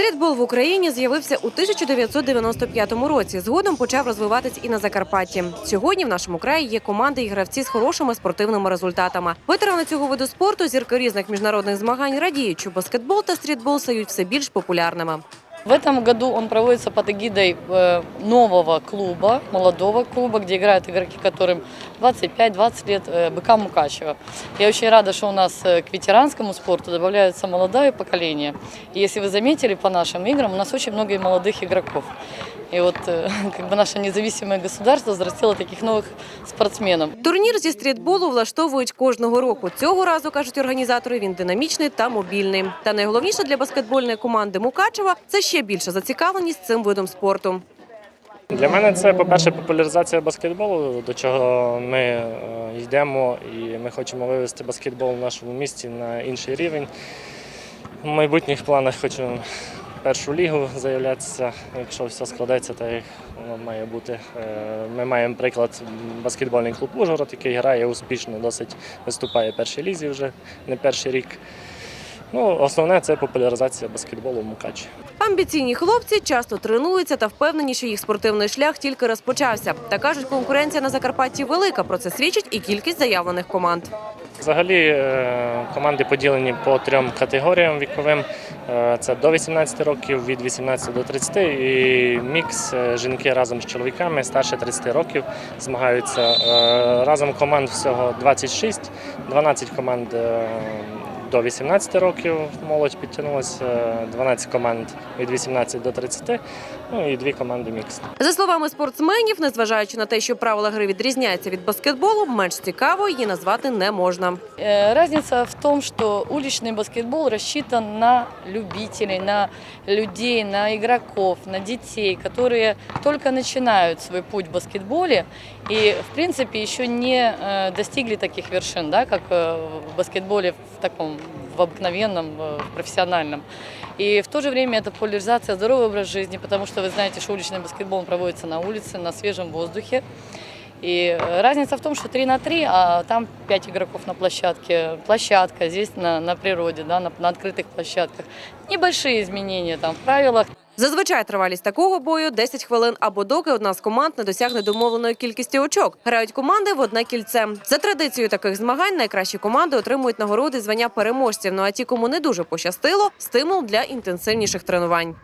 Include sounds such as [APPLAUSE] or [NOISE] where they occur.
Стрітбол в Україні з'явився у 1995 році. Згодом почав розвиватись і на Закарпатті. Сьогодні в нашому краї є команди і гравці з хорошими спортивними результатами. Ветерани цього виду спорту, зірки різних міжнародних змагань радіють, що баскетбол та стрітбол стають все більш популярними. В этом году он проводится под эгидой э, нового клуба, молодого клуба, где играют игроки, которым 25-20 лет, э, БК Мукачева. Я очень рада, что у нас э, к ветеранскому спорту добавляется молодое поколение. И если вы заметили по нашим играм, у нас очень много и молодых игроков. И вот э, [LAUGHS] как бы наше независимое государство взрастило таких новых спортсменов. Турнір зі стрітболу влаштовують кожного року. Цього разу кажуть організатори. Він динамічний та мобільний. Та найголовніше для баскетбольної команди Мукачева це ще більша зацікавленість цим видом спорту. Для мене це, по-перше, популяризація баскетболу, до чого ми е, йдемо, і ми хочемо вивести баскетбол в нашому місті на інший рівень. В майбутніх планах хочу в першу лігу заявлятися, якщо все складеться, так як воно має бути. Е, Ми маємо приклад баскетбольний клуб Ужгород, який грає успішно, досить виступає в першій лізі вже не перший рік. Ну, основне це популяризація баскетболу в Мукачі. Амбіційні хлопці часто тренуються та впевнені, що їх спортивний шлях тільки розпочався. Та кажуть, конкуренція на Закарпатті велика. Про це свідчить і кількість заявлених команд. Взагалі е, команди поділені по трьом категоріям віковим. Е, Це до 18 років, від 18 до 30 і мікс е, жінки разом з чоловіками старше 30 років змагаються. Е, Разом команд всього 26, 12 команд до 18 років молодь підтягнулася, е, 12 команд від 18 до 30, ну і дві команди мікс. За словами спортсменів, незважаючи на те, що правила гри відрізняються від баскетболу, менш цікаво її назвати не можна. Разница в том, что уличный баскетбол рассчитан на любителей, на людей, на игроков, на детей, которые только начинают свой путь в баскетболе и, в принципе, еще не э, достигли таких вершин, да, как э, в баскетболе в таком в обыкновенном, э, в профессиональном. И в то же время это популяризация здоровый образ жизни, потому что вы знаете, что уличный баскетбол проводится на улице, на свежем воздухе. И э, разница в том, что 3 на 3, а там 5 игроков на площадке. Площадка здесь на, на природе, да, на, на открытых площадках. Небольшие изменения там в правилах. Зазвичай тривалість такого бою 10 хвилин або доки одна з команд не досягне домовленої кількості очок. Грають команди в одне кільце. За традицією таких змагань найкращі команди отримують нагороди звання переможців. Ну а ті, кому не дуже пощастило, стимул для інтенсивніших тренувань.